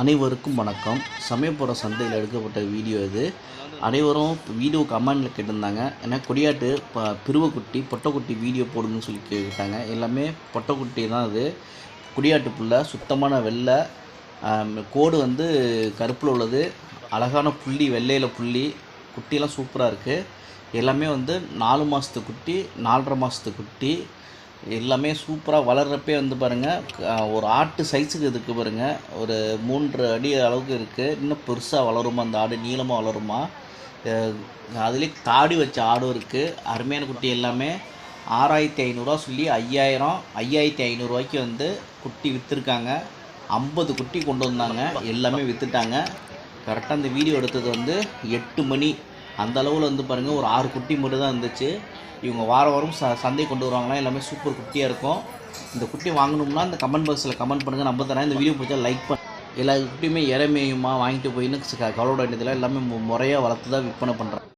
அனைவருக்கும் வணக்கம். சமயபுர சந்தையில் எடுக்கப்பட்ட வீடியோ இது. அனைவரும் வீடியோ கமெண்டில் கேட்டிருந்தாங்க. ஏன்னா கொடியாட்டு ப பிருவக்குட்டி பொட்டைக்குட்டி வீடியோ போடுங்கன்னு சொல்லி கேட்டாங்க எல்லாமே பொட்டைக்குட்டி தான் அது. கொடியாட்டு புள்ளை சுத்தமான வெள்ளை கோடு வந்து கருப்பில் உள்ளது. அழகான புள்ளி வெள்ளையில் புள்ளி. குட்டியெல்லாம் சூப்பராக இருக்குது எல்லாமே வந்து நாலு மாதத்து குட்டி நாலரை மாதத்து குட்டி. எல்லாமே சூப்பராக வளர்றப்பே வந்து பாருங்கள் ஒரு ஆட்டு சைஸுக்கு இதுக்கு பாருங்கள் ஒரு மூன்று அடி அளவுக்கு இருக்குது இன்னும் பெருசாக வளருமா? அந்த ஆடு நீளமாக வளருமா? அதுலேயே தாடி வச்ச ஆடும் இருக்குது அருமையான குட்டி எல்லாமே. ஆறாயிரத்தி ஐநூறுரூவா சொல்லி ஐயாயிரம் ஐயாயிரத்தி ஐநூறுரூவாய்க்கு வந்து குட்டி விற்றுருக்காங்க ஐம்பது குட்டி கொண்டு வந்தாங்க. எல்லாமே விற்றுட்டாங்க கரெக்டாக அந்த வீடியோ எடுத்தது வந்து எட்டு மணி. அந்த அளவில் வந்து பாருங்கள் ஒரு ஆறு குட்டி மட்டும் தான் இருந்துச்சு. இவங்க வாரம் வாரம் ச சந்தை கொண்டு வருவாங்களாம் எல்லாமே சூப்பர் குட்டியாக இருக்கும். இந்த குட்டி வாங்கணும்னா இந்த கமெண்ட் பாக்ஸில் கமெண்ட் பண்ணுங்கள் நம்ம தரேன். இந்த வீடியோ பிடிச்சா லைக் பண்ண எல்லா குட்டியுமே இறமையுமா வாங்கிட்டு போயின்னு கவலைப்பட வேண்டியதில்லை. எல்லாமே முறையாக வளர்த்து தான் விற்பனை பண்ணுறேன்